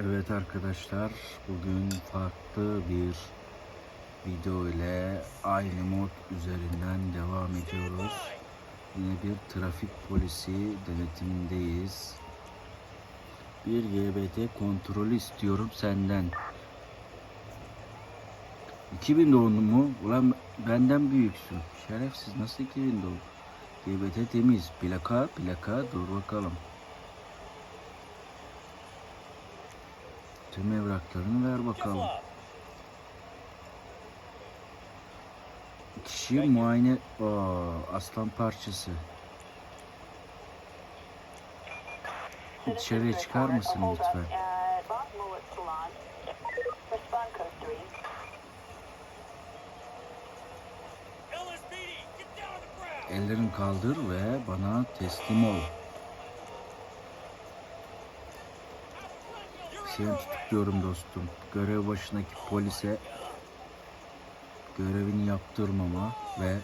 Evet arkadaşlar bugün farklı bir video ile aynı mod üzerinden devam ediyoruz. Yine bir trafik polisi denetimindeyiz. Bir GBT kontrolü istiyorum senden. 2000 doğumlu mu? Ulan benden büyüksün. Şerefsiz nasıl 2000 doğum? GBT temiz. Plaka plaka dur bakalım. Tüm evraklarını ver bakalım. Kişi muayene... Aa, aslan parçası. Dışarıya çıkar mısın lütfen? Ellerini kaldır ve bana teslim ol. Seni tutukluyorum dostum. Görev başındaki polise görevini yaptırmama ve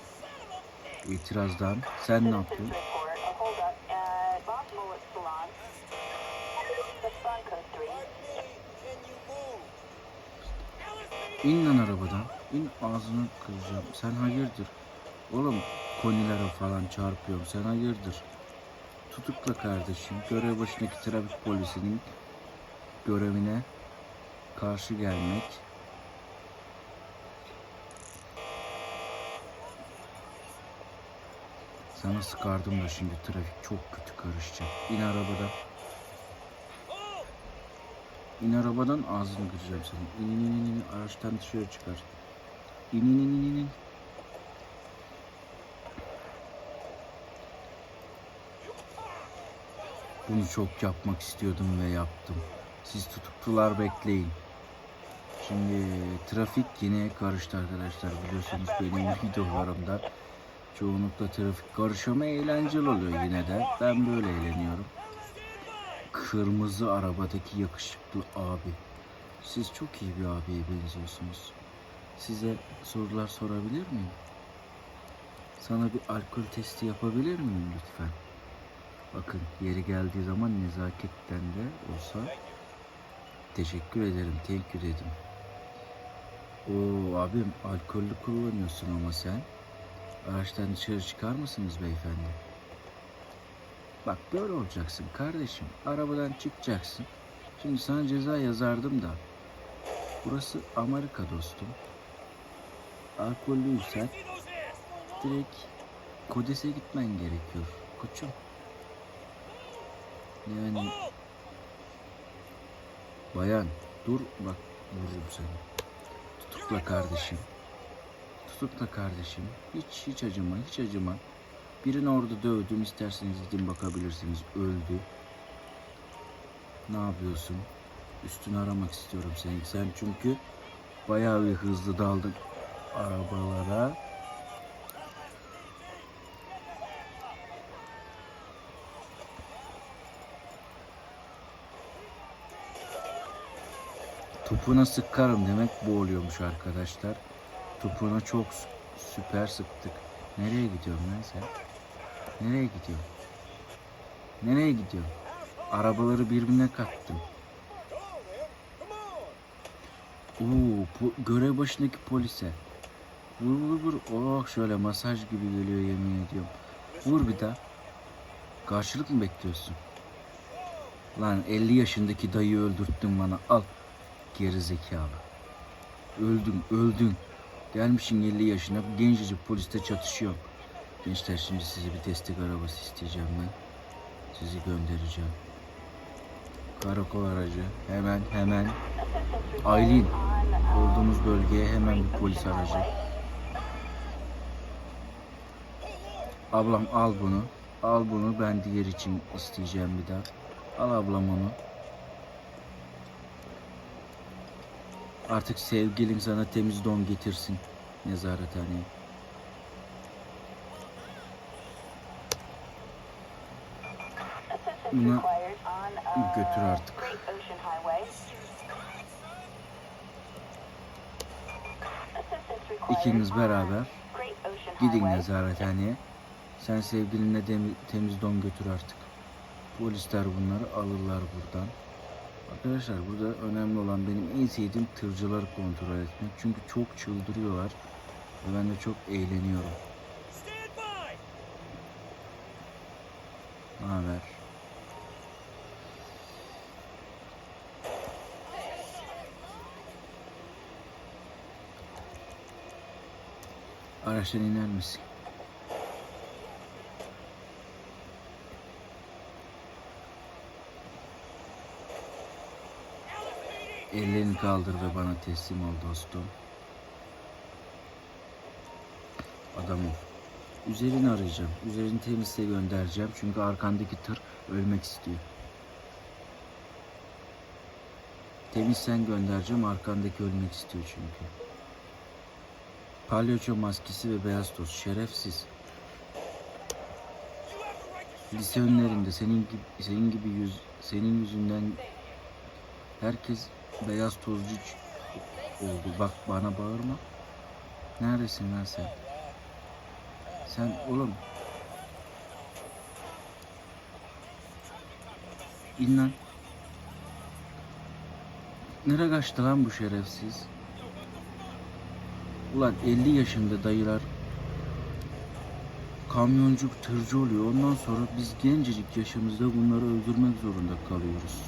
itirazdan sen ne yaptın? İn lan arabadan. İn ağzını kıracağım. Sen hayırdır? Oğlum konilere falan çarpıyorum. Sen hayırdır? Tutukla kardeşim. Görev başındaki trafik polisinin görevine karşı gelmek. Sana sıkardım da şimdi trafik çok kötü karışacak. İn arabadan. İn arabadan ağzını kıracağım senin. İn in in in in. Araçtan dışarı çıkar. İn in in in in. Bunu çok yapmak istiyordum ve yaptım. Siz tutuklular bekleyin. Şimdi trafik yine karıştı arkadaşlar. Biliyorsunuz benim videolarımda çoğunlukla trafik karışımı eğlenceli oluyor yine de. Ben böyle eğleniyorum. Kırmızı arabadaki yakışıklı abi. Siz çok iyi bir abiye benziyorsunuz. Size sorular sorabilir miyim? Sana bir alkol testi yapabilir miyim lütfen? Bakın yeri geldiği zaman nezaketten de olsa teşekkür ederim, thank you dedim. Oo abim alkollü kullanıyorsun ama sen. Araçtan dışarı çıkar mısınız beyefendi? Bak böyle olacaksın kardeşim. Arabadan çıkacaksın. Şimdi sana ceza yazardım da. Burası Amerika dostum. Alkollüysen direkt Kodes'e gitmen gerekiyor. Koçum. Yani bayan dur bak vururum seni. Tutukla kardeşim. Tutukla kardeşim. Hiç hiç acıma hiç acıma. Birini orada dövdüm isterseniz gidin bakabilirsiniz öldü. Ne yapıyorsun? Üstünü aramak istiyorum seni. Sen çünkü bayağı bir hızlı daldın arabalara. Topuna sıkarım demek bu oluyormuş arkadaşlar. Topuna çok sü- süper sıktık. Nereye gidiyorsun lan sen? Nereye gidiyorsun? Nereye gidiyorsun? Arabaları birbirine kattın. Oo, po- görev başındaki polise. Vur vur vur. Oh şöyle masaj gibi geliyor yemin ediyorum. Vur bir daha. Karşılık mı bekliyorsun? Lan 50 yaşındaki dayı öldürttün bana. Al. Geri zekalı. Öldün, öldün. Gelmişsin 50 yaşına, gencecik poliste çatışıyor. Gençler şimdi size bir destek arabası isteyeceğim ben. Sizi göndereceğim. Karakol aracı. Hemen, hemen. Aylin. Olduğumuz bölgeye hemen bir polis aracı. Ablam al bunu. Al bunu ben diğer için isteyeceğim bir daha. Al ablam onu. Artık sevgilin sana temiz don getirsin nezarethaneye. Bunu götür artık. İkiniz beraber gidin nezarethaneye. Sen sevgilinle temiz don götür artık. Polisler bunları alırlar buradan. Arkadaşlar burada önemli olan benim en sevdiğim tırcıları kontrol etmek. Çünkü çok çıldırıyorlar. Ve ben de çok eğleniyorum. Ne haber? Araçtan iner misin? Ellerini kaldır ve bana teslim ol dostum. Adamım. Üzerini arayacağım. Üzerini temizle göndereceğim. Çünkü arkandaki tır ölmek istiyor. Temiz sen göndereceğim. Arkandaki ölmek istiyor çünkü. Palyaço maskesi ve beyaz toz. Şerefsiz. Lise önlerinde senin gibi, senin gibi yüz, senin yüzünden herkes beyaz tozcu oldu. Bak bana bağırma. Neredesin lan sen? Sen oğlum. İn lan. Nereye kaçtı lan bu şerefsiz? Ulan 50 yaşında dayılar kamyoncu tırcı oluyor. Ondan sonra biz gencecik yaşımızda bunları öldürmek zorunda kalıyoruz.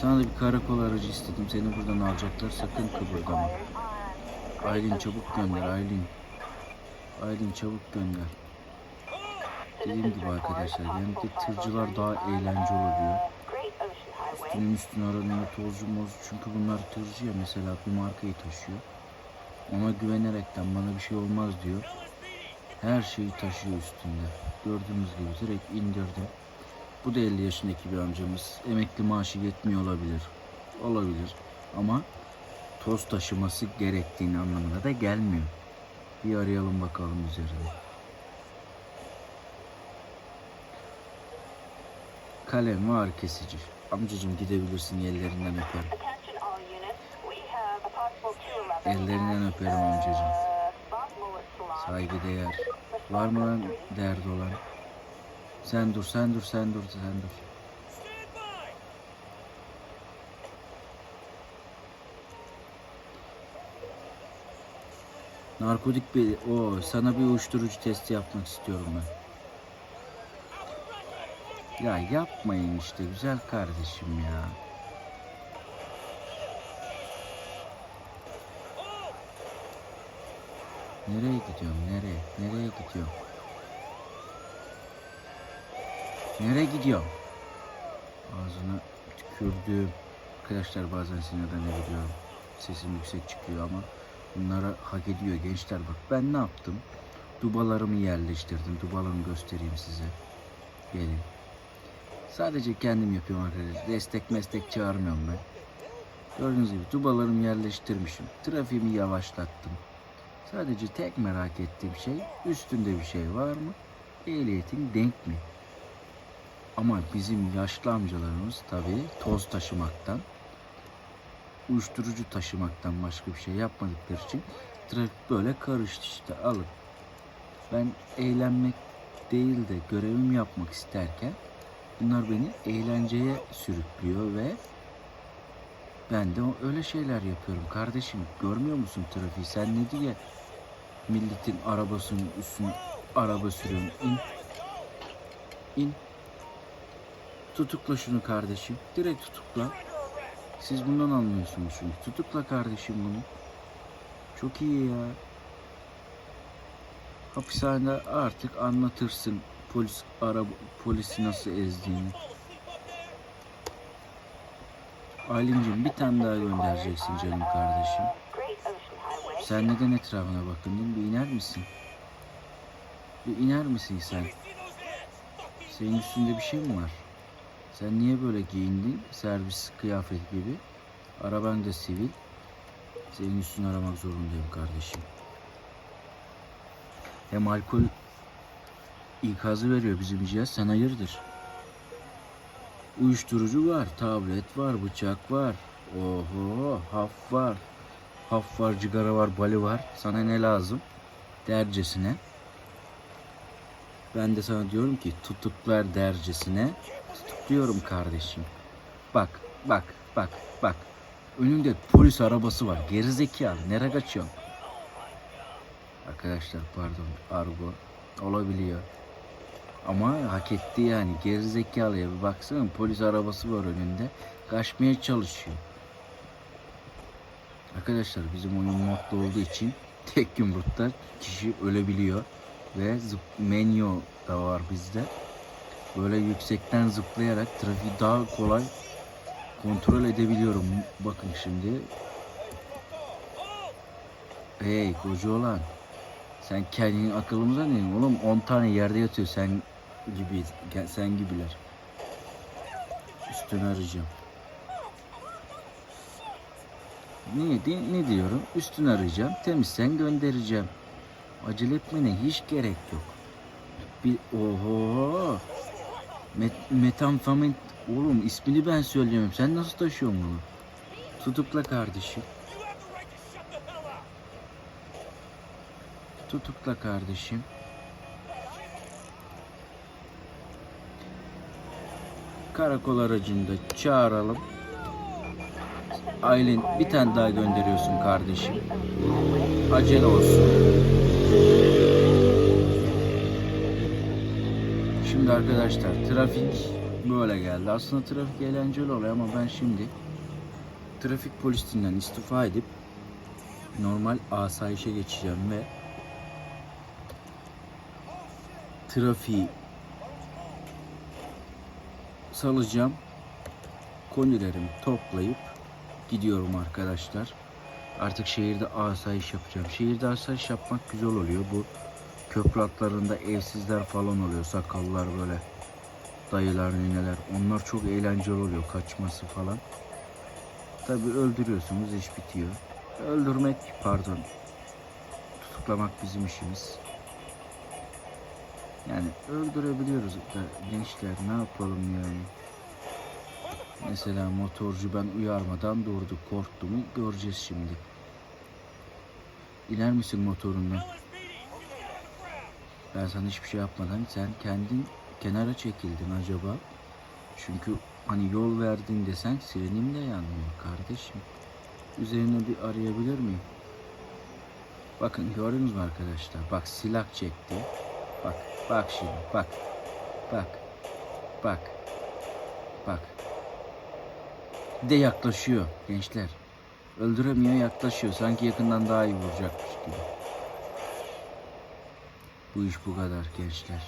Sana da bir karakol aracı istedim. Seni buradan alacaklar. Sakın kıpırdama. Aylin çabuk gönder Aylin. Aylin çabuk gönder. Dediğim gibi arkadaşlar genellikle tırcılar daha eğlence olabiliyor. Üstünün üstüne aranıyor tozcu moz. Çünkü bunlar tırcı ya mesela bir markayı taşıyor. Ona güvenerekten bana bir şey olmaz diyor. Her şeyi taşıyor üstünde. Gördüğünüz gibi direkt indirdim. Bu da 50 yaşındaki bir amcamız. Emekli maaşı yetmiyor olabilir. Olabilir. Ama toz taşıması gerektiğini anlamına da gelmiyor. Bir arayalım bakalım üzerine. Kalem var kesici. Amcacım gidebilirsin ellerinden öperim. Ellerinden öperim amcacığım. Saygıdeğer. Var mı lan derdi olan? Sen dur, sen dur, sen dur, sen dur. Narkotik bir, o sana bir uyuşturucu testi yapmak istiyorum ben. Ya yapmayın işte güzel kardeşim ya. Nereye gidiyorum? Nereye? Nereye gidiyorum? Nereye gidiyorum? Ağzına tükürdüğüm. Arkadaşlar bazen sinirlenebiliyorum. Sesim yüksek çıkıyor ama bunlara hak ediyor gençler. Bak ben ne yaptım? Dubalarımı yerleştirdim. Dubalarımı göstereyim size. Gelin. Sadece kendim yapıyorum arkadaşlar. Destek meslek çağırmıyorum ben. Gördüğünüz gibi dubalarımı yerleştirmişim. Trafiğimi yavaşlattım. Sadece tek merak ettiğim şey üstünde bir şey var mı? Ehliyetin denk mi? Ama bizim yaşlı amcalarımız tabii toz taşımaktan, uyuşturucu taşımaktan başka bir şey yapmadıkları için trafik böyle karıştı işte alıp. Ben eğlenmek değil de görevimi yapmak isterken bunlar beni eğlenceye sürüklüyor ve ben de öyle şeyler yapıyorum kardeşim. Görmüyor musun trafiği? Sen ne diye milletin arabasının üstüne araba sürüyorsun? İn. İn. Tutukla şunu kardeşim. Direkt tutukla. Siz bundan anlıyorsunuz çünkü. Tutukla kardeşim bunu. Çok iyi ya. Hapishanede artık anlatırsın polis araba polisi nasıl ezdiğini. Aylin'cim bir tane daha göndereceksin canım kardeşim. Sen neden etrafına bakındın? Bir iner misin? Bir iner misin sen? Senin üstünde bir şey mi var? Sen niye böyle giyindin? Servis kıyafet gibi. Araban da sivil. Senin üstünü aramak zorundayım kardeşim. Hem alkol ikazı veriyor bizim cihaz. Sen hayırdır? Uyuşturucu var, tablet var, bıçak var. Oho, haf var. Haf var, cigara var, bali var. Sana ne lazım? Dercesine. Ben de sana diyorum ki tutuklar dercesine tutukluyorum kardeşim. Bak bak bak bak. Önünde polis arabası var. Gerizekalı. Nereye kaçıyorsun? Arkadaşlar pardon. Argo. Olabiliyor. Ama hak etti yani. Gerizekalıya bir baksana. Polis arabası var önünde. Kaçmaya çalışıyor. Arkadaşlar bizim oyun modda olduğu için tek yumrukta kişi ölebiliyor. Ve menyo da var bizde. Böyle yüksekten zıplayarak trafiği daha kolay kontrol edebiliyorum. Bakın şimdi. Hey koca olan. Sen kendini akıllı mı zannediyorsun? Oğlum 10 tane yerde yatıyor sen gibi sen gibiler. Üstünü arayacağım. Di- ne diyorum? Üstünü arayacağım. Temizsen göndereceğim. Acele etmene hiç gerek yok. Bir oho. Met, metamfemin oğlum ismini ben söyleyemem. Sen nasıl taşıyorsun bunu? Tutukla kardeşim. Tutukla kardeşim. Karakol aracında çağıralım. Aylin bir tane daha gönderiyorsun kardeşim. Acele olsun. Şimdi arkadaşlar trafik böyle geldi. Aslında trafik eğlenceli oluyor ama ben şimdi trafik polisinden istifa edip normal asayişe geçeceğim ve trafiği salacağım. Konilerimi toplayıp gidiyorum arkadaşlar. Artık şehirde asayiş yapacağım. Şehirde asayiş yapmak güzel oluyor. Bu köprü hatlarında evsizler falan oluyor. Sakallar böyle dayılar, nineler. Onlar çok eğlenceli oluyor. Kaçması falan. Tabi öldürüyorsunuz iş bitiyor. Öldürmek pardon. Tutuklamak bizim işimiz. Yani öldürebiliyoruz da gençler ne yapalım yani. Mesela motorcu ben uyarmadan durdu korktu mu göreceğiz şimdi. İner misin motorundan? Ben sana hiçbir şey yapmadan sen kendin kenara çekildin acaba. Çünkü hani yol verdin desen sirenim de yanmıyor kardeşim. Üzerine bir arayabilir miyim? Bakın gördünüz mü arkadaşlar? Bak silah çekti. Bak bak şimdi bak. Bak. Bak. Bak. De yaklaşıyor gençler. Öldüremiyor yaklaşıyor. Sanki yakından daha iyi vuracakmış gibi. Bu iş bu kadar gençler.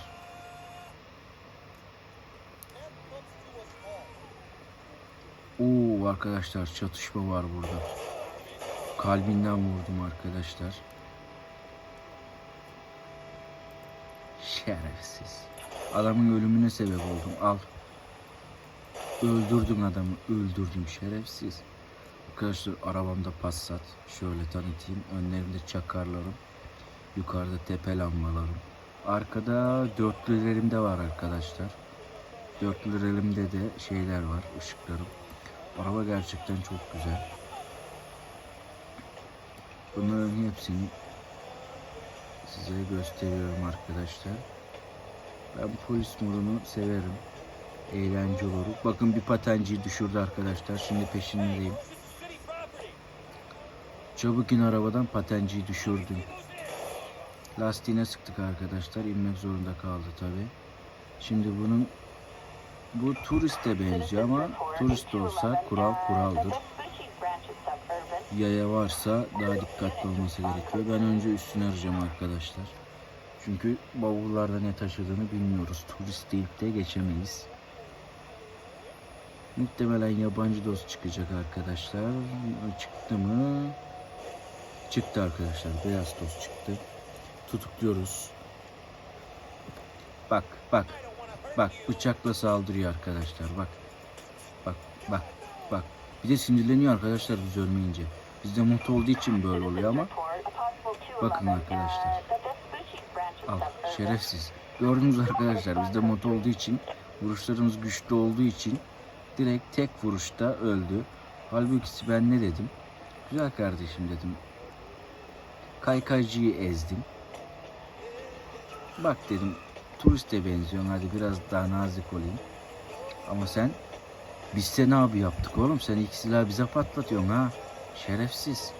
Oo arkadaşlar çatışma var burada. Kalbinden vurdum arkadaşlar. Şerefsiz. Adamın ölümüne sebep oldum. Al. Öldürdüm adamı. Öldürdüm şerefsiz. Arkadaşlar arabamda Passat. Şöyle tanıtayım. Önlerimde çakarlarım. Yukarıda tepe lambalarım. Arkada dörtlülerim de var arkadaşlar. Dörtlülerimde de şeyler var. ışıklarım. Araba gerçekten çok güzel. Bunların hepsini size gösteriyorum arkadaşlar. Ben polis modunu severim. Eğlence olur. Bakın bir patenciyi düşürdü arkadaşlar. Şimdi peşindeyim. Çabuk in arabadan patenciyi düşürdüm. Lastiğine sıktık arkadaşlar. İnmek zorunda kaldı tabi. Şimdi bunun bu turiste benziyor ama turist olsa kural kuraldır. Yaya varsa daha dikkatli olması gerekiyor. Ben önce üstüne arayacağım arkadaşlar. Çünkü bavullarda ne taşıdığını bilmiyoruz. Turist deyip de geçemeyiz. Muhtemelen yabancı dost çıkacak arkadaşlar. Çıktı mı? Çıktı arkadaşlar. Beyaz dost çıktı. Tutukluyoruz. Bak bak. Bak bıçakla saldırıyor arkadaşlar. Bak. Bak bak bak. Bir de sinirleniyor arkadaşlar biz ölmeyince. Bizde mut olduğu için böyle oluyor ama Bakın arkadaşlar. al şerefsiz. Gördünüz arkadaşlar bizde mod olduğu için vuruşlarımız güçlü olduğu için direkt tek vuruşta öldü. Halbuki ben ne dedim? Güzel kardeşim dedim. Kaykaycıyı ezdim. Bak dedim turiste benziyorsun hadi biraz daha nazik olayım. Ama sen Biz seni abi yaptık oğlum. Sen ilk silahı bize patlatıyorsun ha. Şerefsiz.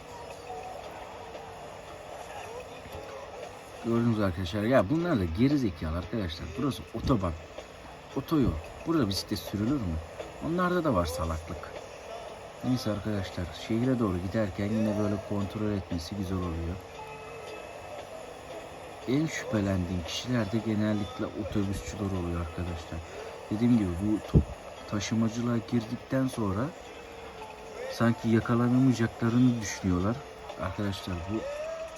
Gördünüz arkadaşlar. Ya bunlar da geri zekalı arkadaşlar. Burası otoban. Otoyol. Burada bisiklet sürülür mü? Onlarda da var salaklık. Neyse arkadaşlar. Şehire doğru giderken yine böyle kontrol etmesi güzel oluyor. En şüphelendiğim kişiler de genellikle otobüsçüler oluyor arkadaşlar. Dediğim gibi bu top taşımacılığa girdikten sonra sanki yakalanamayacaklarını düşünüyorlar. Arkadaşlar bu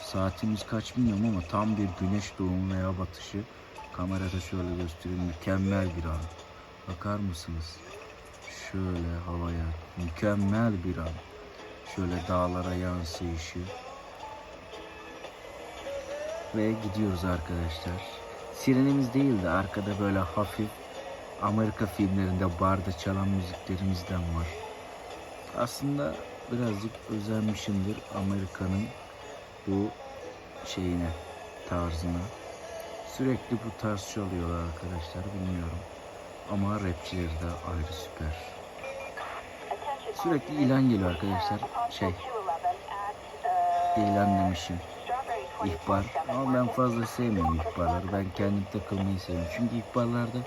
saatimiz kaç bilmiyorum ama tam bir güneş doğumu veya batışı. Kamerada şöyle göstereyim mükemmel bir an. Bakar mısınız? Şöyle havaya mükemmel bir an. Şöyle dağlara yansıyışı. Ve gidiyoruz arkadaşlar. Sirenimiz değil de arkada böyle hafif Amerika filmlerinde barda çalan müziklerimizden var. Aslında birazcık özenmişimdir Amerika'nın bu şeyine, tarzına. Sürekli bu tarz çalıyorlar arkadaşlar bilmiyorum. Ama rapçileri de ayrı süper. Sürekli ilan geliyor arkadaşlar. Şey, ilan demişim. İhbar. Ama ben fazla sevmiyorum ihbarları. Ben kendim takılmayı seviyorum. Çünkü ihbarlarda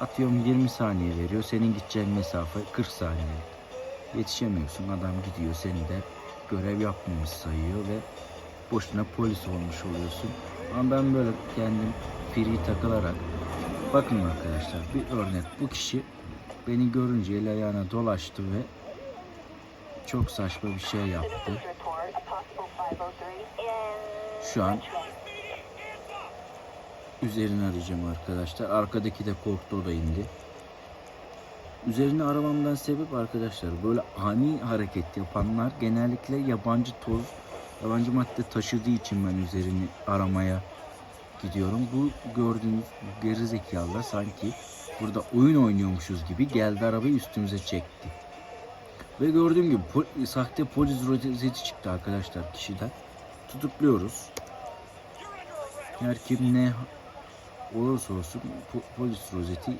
atıyorum 20 saniye veriyor. Senin gideceğin mesafe 40 saniye. Yetişemiyorsun. Adam gidiyor seni de görev yapmamış sayıyor ve boşuna polis olmuş oluyorsun. Ama ben böyle kendim free takılarak bakın arkadaşlar bir örnek bu kişi beni görünce el ayağına dolaştı ve çok saçma bir şey yaptı. Şu an üzerini arayacağım arkadaşlar. Arkadaki de korktu o da indi. Üzerini aramamdan sebep arkadaşlar böyle ani hareket yapanlar genellikle yabancı toz, yabancı madde taşıdığı için ben üzerini aramaya gidiyorum. Bu gördüğünüz bu geri zekalı sanki burada oyun oynuyormuşuz gibi geldi arabayı üstümüze çekti. Ve gördüğüm gibi pol- sahte polis rozeti çıktı arkadaşlar kişiden. Tutukluyoruz. Her kim ne olursa olsun po- polis rozeti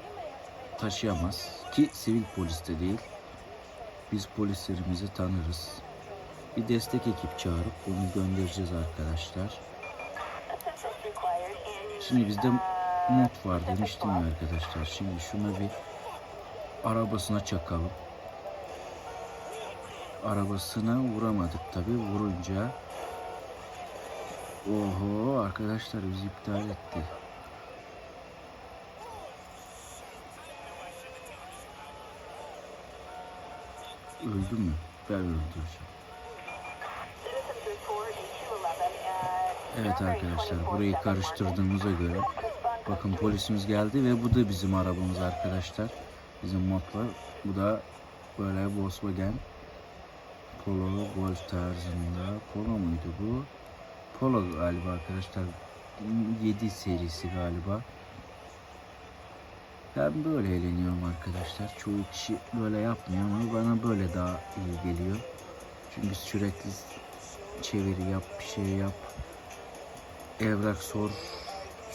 taşıyamaz. Ki sivil polis de değil. Biz polislerimizi tanırız. Bir destek ekip çağırıp bunu göndereceğiz arkadaşlar. Şimdi bizde mod var demiştim ya arkadaşlar. Şimdi şuna bir arabasına çakalım. Arabasına vuramadık tabi vurunca. Oho arkadaşlar bizi iptal etti. Öldü mü? Ben öldüreceğim. Evet arkadaşlar burayı karıştırdığımıza göre bakın polisimiz geldi ve bu da bizim arabamız arkadaşlar. Bizim modlar. Bu da böyle Volkswagen Polo Golf tarzında. Polo muydu bu? Polo galiba arkadaşlar. 7 serisi galiba. Ben böyle eğleniyorum arkadaşlar. Çoğu kişi böyle yapmıyor ama bana böyle daha iyi geliyor. Çünkü sürekli çeviri yap, bir şey yap. Evrak sor.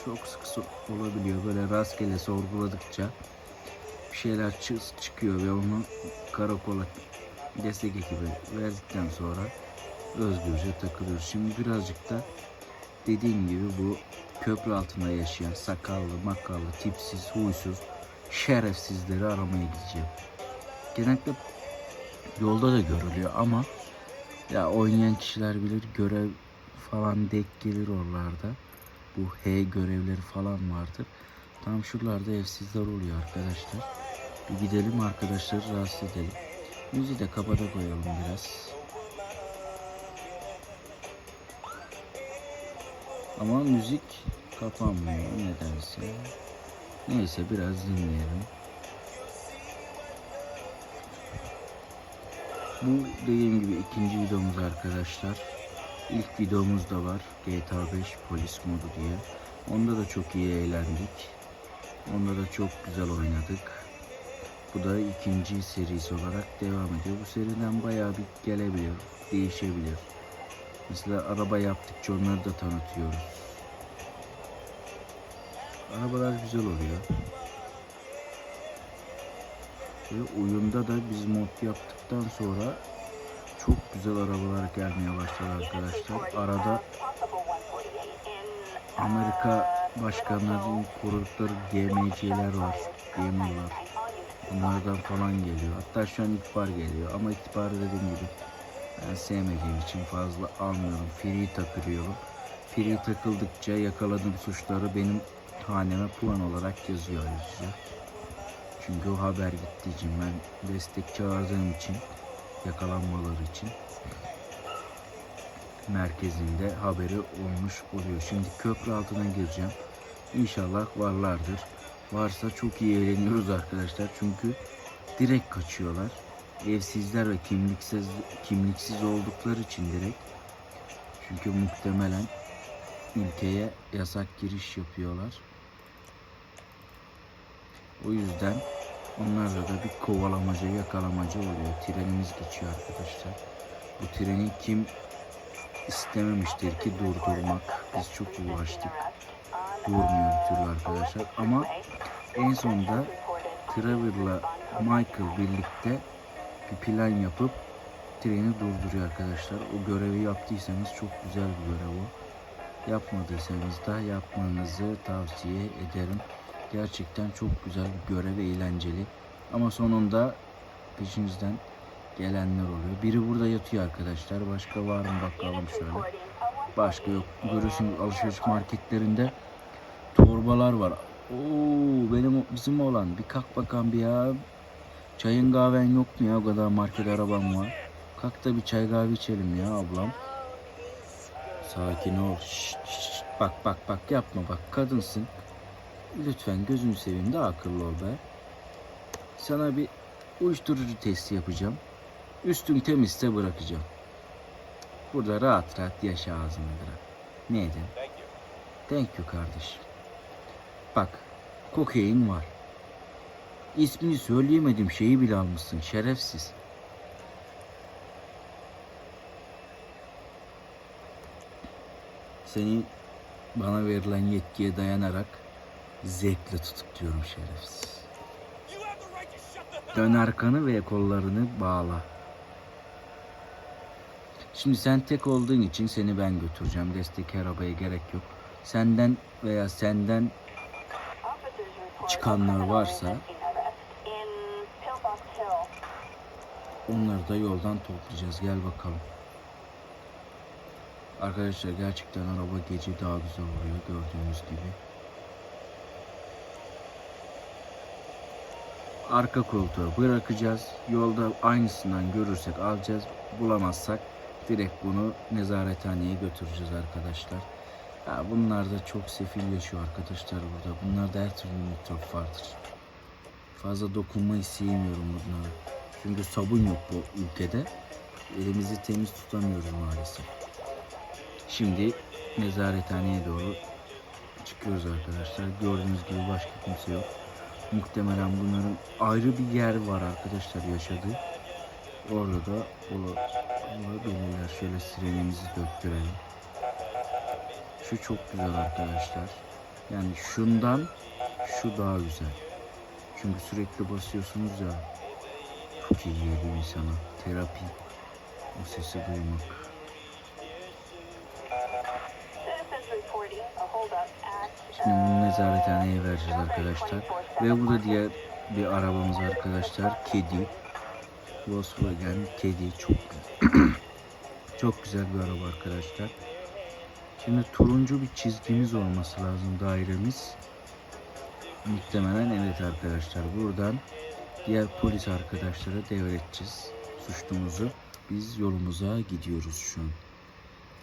Çok sık olabiliyor. Böyle rastgele sorguladıkça bir şeyler çı- çıkıyor ve onu karakola destek ekibi verdikten sonra özgürce takılıyoruz. Şimdi birazcık da dediğim gibi bu köprü altında yaşayan sakallı, makallı, tipsiz, huysuz, şerefsizleri aramaya gideceğim. Genellikle yolda da görülüyor ama ya oynayan kişiler bilir görev falan denk gelir oralarda. Bu H görevleri falan vardır. Tam şuralarda evsizler oluyor arkadaşlar. Bir gidelim arkadaşları rahatsız edelim. Müziği de kapata koyalım biraz. Ama müzik kapanmıyor nedense. Neyse biraz dinleyelim. Bu dediğim gibi ikinci videomuz arkadaşlar. İlk videomuz da var. GTA 5 polis modu diye. Onda da çok iyi eğlendik. Onda da çok güzel oynadık. Bu da ikinci serisi olarak devam ediyor. Bu seriden bayağı bir gelebilir, değişebilir. Mesela araba yaptıkça onları da tanıtıyoruz. Arabalar güzel oluyor. Ve oyunda da biz mod yaptıktan sonra çok güzel arabalar gelmeye başladı arkadaşlar. Arada Amerika başkanlarının korudukları GMC'ler var, gamerlar. Bunlardan falan geliyor. Hatta şu an ihbar geliyor ama ihbarı dediğim gibi ben sevmediğim için fazla almıyorum. Free takılıyorum. Free takıldıkça yakaladığım suçları benim haneme puan olarak yazıyor ayrıca. Çünkü o haber gittiği için ben destek çağırdığım için yakalanmaları için merkezinde haberi olmuş oluyor. Şimdi köprü altına gireceğim. İnşallah varlardır. Varsa çok iyi eğleniyoruz arkadaşlar. Çünkü direkt kaçıyorlar. Evsizler ve kimliksiz kimliksiz oldukları için direkt. Çünkü muhtemelen ülkeye yasak giriş yapıyorlar. O yüzden onlarla da bir kovalamaca, yakalamaca oluyor. Trenimiz geçiyor arkadaşlar. Bu treni kim istememiştir ki durdurmak. Biz çok uğraştık. Durmuyor bir türlü arkadaşlar. Ama en sonunda Trevor'la Michael birlikte bir plan yapıp treni durduruyor arkadaşlar. O görevi yaptıysanız çok güzel bir görev o. Yapmadıysanız da yapmanızı tavsiye ederim. Gerçekten çok güzel bir görev, eğlenceli. Ama sonunda peşinizden gelenler oluyor. Biri burada yatıyor arkadaşlar. Başka var mı bakalım şöyle. Başka yok. Görüyorsunuz alışveriş marketlerinde torbalar var. Oo benim bizim olan bir kalk bakan bir ya. Çayın kahven yok mu ya o kadar market arabam var. Kalk da bir çay kahve içelim ya ablam. Sakin ol. Şşt, şşt. Bak bak bak yapma bak kadınsın. Lütfen gözünü seveyim de akıllı ol be. Sana bir uyuşturucu testi yapacağım. Üstün temizse bırakacağım. Burada rahat rahat yaşa ağzını bırak. Neydi? Thank you. Thank you kardeşim. Bak, kokain var. İsmini söyleyemedim şeyi bile almışsın şerefsiz. Seni bana verilen yetkiye dayanarak zevkle tutukluyorum şerefsiz. Dön arkanı ve kollarını bağla. Şimdi sen tek olduğun için seni ben götüreceğim. Destek arabaya gerek yok. Senden veya senden çıkanlar varsa onları da yoldan toplayacağız. Gel bakalım. Arkadaşlar gerçekten araba gece daha güzel oluyor gördüğünüz gibi. Arka koltuğa bırakacağız. Yolda aynısından görürsek alacağız. Bulamazsak direkt bunu nezarethaneye götüreceğiz arkadaşlar. Ya bunlar da çok sefilleşiyor arkadaşlar burada. Bunlarda her türlü mikrop vardır. Fazla dokunmayı sevmiyorum bunlara. Çünkü sabun yok bu ülkede. Elimizi temiz tutamıyoruz maalesef. Şimdi nezarethaneye doğru çıkıyoruz arkadaşlar. Gördüğünüz gibi başka kimse yok. Muhtemelen bunların ayrı bir yer var arkadaşlar yaşadığı. Orada da ola- olabilirler. Şöyle sirenimizi döktürelim. Şu çok güzel arkadaşlar. Yani şundan şu daha güzel. Çünkü sürekli basıyorsunuz ya. Geliyor insana. Terapi. O sesi duymak. Şimdi bunu nezarethaneye vereceğiz arkadaşlar. Ve burada diğer bir arabamız arkadaşlar. Kedi. Volkswagen kedi. Çok çok güzel bir araba arkadaşlar. Şimdi turuncu bir çizgimiz olması lazım dairemiz. Muhtemelen evet arkadaşlar. Buradan diğer polis arkadaşlara devredeceğiz suçlumuzu. Biz yolumuza gidiyoruz şu an.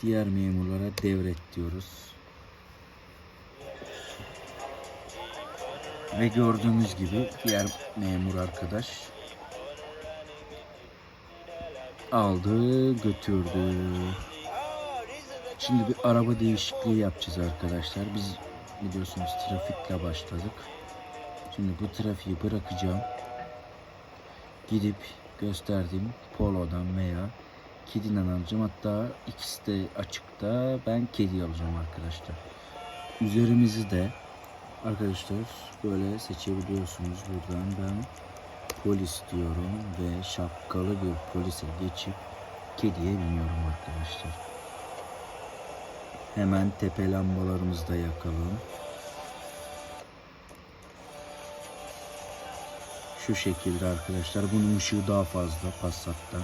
Diğer memurlara devret diyoruz. Ve gördüğümüz gibi diğer memur arkadaş aldı götürdü. Şimdi bir araba değişikliği yapacağız arkadaşlar. Biz biliyorsunuz trafikle başladık. Şimdi bu trafiği bırakacağım. Gidip gösterdiğim polodan veya kediden alacağım. Hatta ikisi de açıkta. Ben kedi alacağım arkadaşlar. Üzerimizi de arkadaşlar böyle seçebiliyorsunuz buradan. Ben polis diyorum ve şapkalı bir polise geçip kediye biniyorum arkadaşlar. Hemen tepe lambalarımızı da yakalım. Şu şekilde arkadaşlar. Bunun ışığı daha fazla Passat'tan.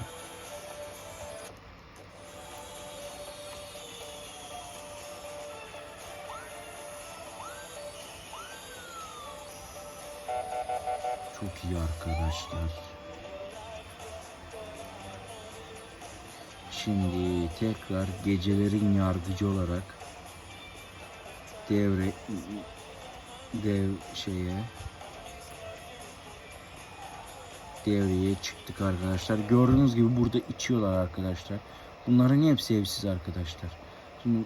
Çok iyi arkadaşlar. Şimdi tekrar gecelerin yargıcı olarak devre dev şeye devreye çıktık arkadaşlar. Gördüğünüz gibi burada içiyorlar arkadaşlar. Bunların hepsi evsiz arkadaşlar. Şimdi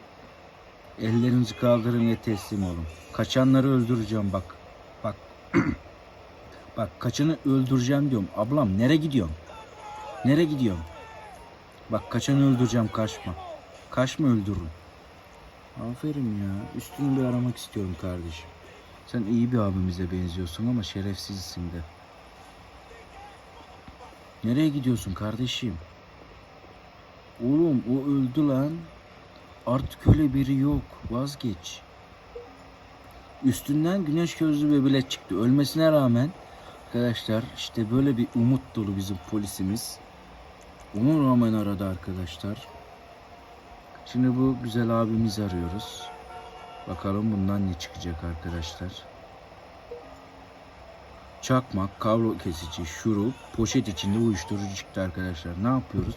ellerinizi kaldırın ve teslim olun. Kaçanları öldüreceğim bak. Bak. bak kaçanı öldüreceğim diyorum. Ablam nereye gidiyorsun? Nereye gidiyorsun? Bak kaçanı öldüreceğim kaçma. Kaçma öldürürüm. Aferin ya. Üstünü bir aramak istiyorum kardeşim. Sen iyi bir abimize benziyorsun ama şerefsizsin de. Nereye gidiyorsun kardeşim? Oğlum o öldü lan. Artık öyle biri yok. Vazgeç. Üstünden güneş gözlü bir bilet çıktı. Ölmesine rağmen arkadaşlar işte böyle bir umut dolu bizim polisimiz. Ona rağmen aradı arkadaşlar. Şimdi bu güzel abimizi arıyoruz. Bakalım bundan ne çıkacak arkadaşlar. Çakmak, kablo kesici, şurup, poşet içinde uyuşturucu çıktı arkadaşlar. Ne yapıyoruz?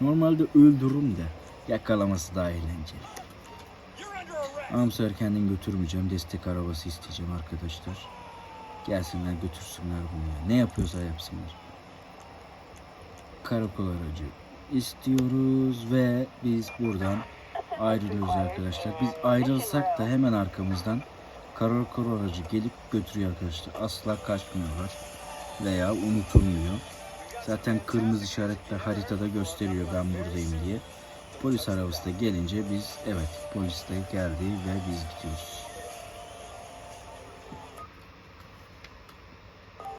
Normalde öldürürüm de yakalaması daha eğlenceli. Sefer kendim götürmeyeceğim. Destek arabası isteyeceğim arkadaşlar. Gelsinler götürsünler bunu ya. Ne yapıyorsa yapsınlar. Karakol aracı istiyoruz ve biz buradan ayrılıyoruz arkadaşlar. Biz ayrılsak da hemen arkamızdan karakol aracı gelip götürüyor arkadaşlar. Asla kaçmıyorlar veya unutulmuyor. Zaten kırmızı işaretler haritada gösteriyor ben buradayım diye. Polis arabası da gelince biz evet polis de geldi ve biz gidiyoruz.